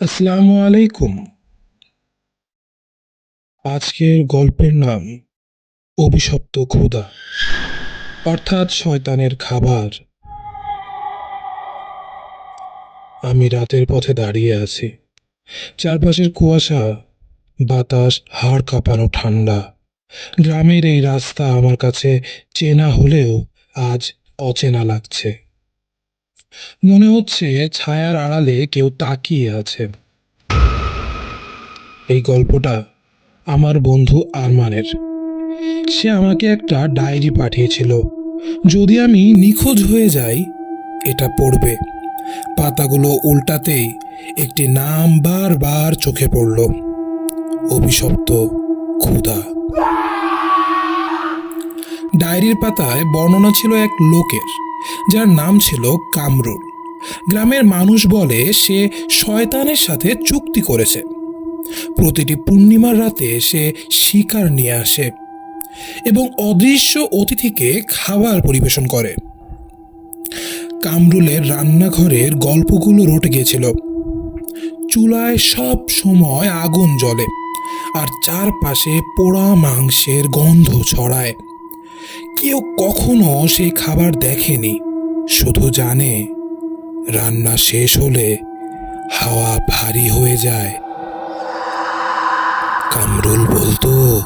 আসসালামু আলাইকুম। আজকের গল্পের নাম, অভিশপ্ত ক্ষুধা। অর্থাৎ শয়তানের খাবার। আমি রাতের পথে দাঁড়িয়ে আছি। চারপাশের কুয়াশা, বাতাস, হাড় কাঁপানো ঠান্ডা। গ্রামের এই রাস্তা আমার কাছে চেনা হলেও আজ অচেনা লাগছে। মনে হচ্ছে ছায়ার আড়ালে কেউ তাকিয়ে আছে। এই গল্পটা আমার বন্ধু আরমানের। সে আমাকে একটা ডায়েরি পাঠিয়েছিল। যদি আমি নিখোঁজ হয়ে যাই, এটা পড়বে। পাতাগুলো উল্টাতেই একটি নাম বারবার চোখে পড়ল। অভিশপ্ত ক্ষুধা। ডায়েরির পাতায় বর্ণনা ছিল এক লোকের। যার নাম ছিল কামরুল। গ্রামের মানুষ বলে সে শয়তানের সাথে চুক্তি করেছে। প্রতিটি পূর্ণিমার রাতে সে শিকার নিয়ে আসে এবং অদৃশ্য অতিথিকে খাবার পরিবেশন করে। কামরুলের রান্নাঘরের গল্পগুলো রটে গিয়েছিল। চুলায় সব সময় আগুন জ্বলে আর চারপাশে পোড়া মাংসের গন্ধ ছড়ায়। কেউ কখনো সেই খাবার দেখেনি। শুধু জানে, রান্না শেষ হলে হাওয়া ভারী হয়ে যায়। কামরুল বলতো,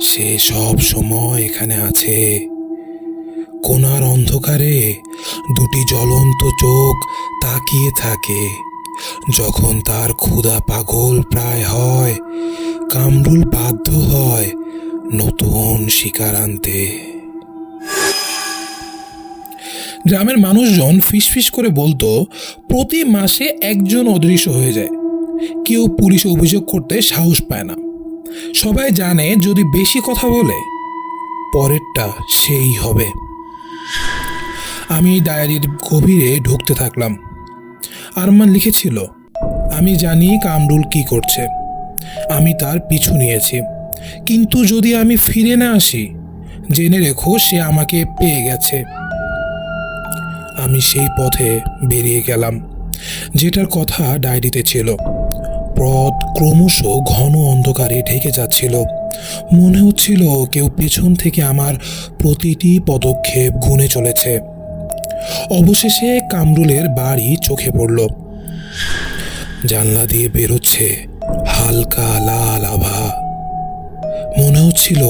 সে সব সময় এখানে আছে। কোনার অন্ধকারে দুটি জ্বলন্ত চোখ তাকিয়ে থাকে। যখন তার ক্ষুধা পাগল প্রায় হয়, কামরুল বাধ্য হয় নতুন শিকার আনতে। গ্রামের মানুষজন ফিসফিস করে বলতো, প্রতি মাসে একজন অদৃশ্য হয়ে যায়। কেউ পুলিশ অভিযোগ করতে সাহস পায় না। সবাই জানে যদি বেশি কথা বলে, পরেরটা সেই হবে। আমি ডায়েরির গভীরে ঢুকতে থাকলাম। আরমান লিখেছিল, আমি জানি কামরুল কি করছে। আমি তার পিছু নিয়েছি। কিন্তু যদি আমি ফিরে না আসি, জেনে রেখো সে আমাকে পেয়ে গেছে। আমি সেই পথে বেরিয়ে গেলাম, যেটার কথা ডায়েরিতে ছিল। পথ ক্রমশ ঘন অন্ধকারে ঢেকে যাচ্ছিল। মনে হচ্ছিল কেউ পেছন থেকে আমার প্রতিটি পদক্ষেপ গুনে চলেছে। অবশেষে কামরুলের বাড়ি চোখে পড়ল। জানলা দিয়ে বেরোচ্ছে হালকা লাল আভা। মনে হচ্ছিল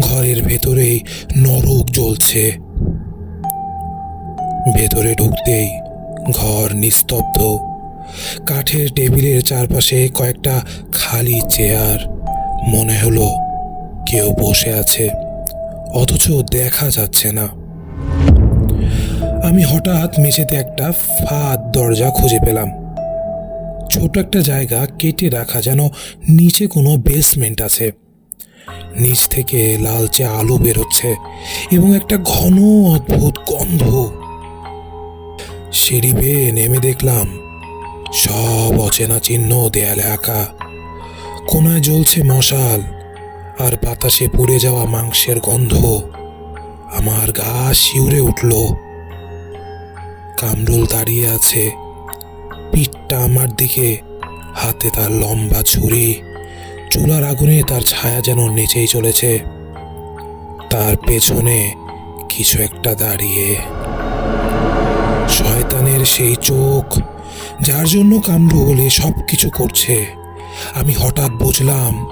ঘরের ভেতরেই নরক জ্বলছে। ভেতরে ঢুকতেই ঘর নিস্তব্ধ। কাঠের টেবিলের চারপাশে কয়েকটা খালি চেয়ার। মনে হলো কেউ বসে আছে, অথচ দেখা যাচ্ছে না। আমি হঠাৎ মেঝেতে একটা ফাঁদ দরজা খুঁজে পেলাম। ছোট একটা জায়গা কেটে রাখা যেন নিচে কোনো বেসমেন্ট আছে। নিচ থেকে লালচে আলো বেরোচ্ছে এবং একটা ঘন অদ্ভুত গন্ধ। সিঁড়ি বেয়ে নেমে দেখলাম সব অচেনা চিহ্ন দেয়ালে আঁকা। কোনায় জ্বলছে মশাল আর বাতাসে পুড়ে যাওয়া মাংসের গন্ধ আমার গা শিউরে উঠল। কামরুল দাঁড়িয়ে আছে, পিঠটা আমার দিকে, হাতে তার লম্বা ছুরি, চুলার আগুনে তার ছায়া যেন নেচেই চলেছে। তার পেছনে কিছু একটা দাঁড়িয়ে। শয়তানের সেই চোখ, যার জন্য কামরুল সব কিছু করছে। আমি হঠাৎ বুঝলাম,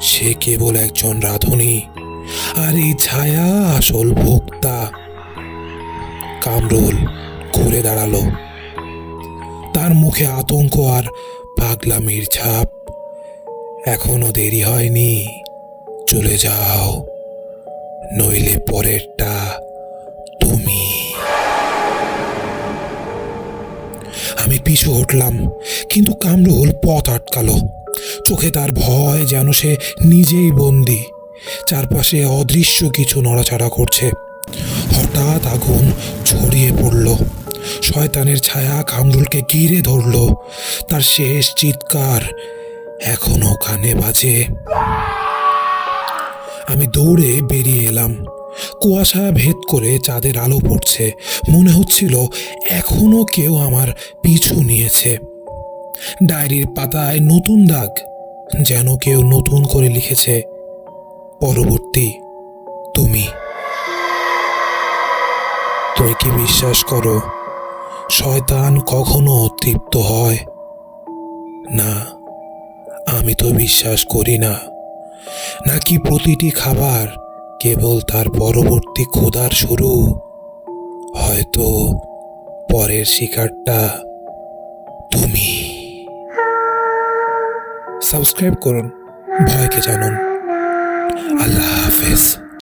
সে কেবল একজন রাধুনী, আর এই ছায়া আসল ভোক্তা। কামরুল ঘুরে দাঁড়াল। তার মুখে আতঙ্ক আর পাগলামির ছাপ। এখনও দেরি হয়নি, চলে যাও, নইলে পরেরটা পিছু হটলাম কিন্তু কামরুল পথ আটকালো। চোখে তার ভয় যেন সে নিজেই বন্দি। চারপাশে অদৃশ্য কিছু নড়াচড়া করছে। হঠাৎ আগুন ছড়িয়ে পড়ল। শয়তানের ছায়া কামরুলকে ঘিরে ধরল। তার শেষ চিৎকার এখনও কানে বাজে। আমি দৌড়ে বেরিয়ে এলাম। কুয়াশা ভেদ করে চাঁদের আলো পড়ছে। মনে হচ্ছিল এখনও কেউ আমার পিছু নিয়েছে। ডায়েরির পাতায় নতুন দাগ, যেন কেউ নতুন করে লিখেছে, পরবর্তী তুমি। তুমি কি বিশ্বাস করো, শয়তান কখনো তৃপ্ত হয়? না, আমি তো বিশ্বাস করি না। নাকি প্রতিটি খাবার কেবল তার পরবর্তী ক্ষুধার শুরু। হয়তো পরের শিকারটা তুমি। সাবস্ক্রাইব করুন, ভয়কে জানুন। আল্লাহ হাফেজ।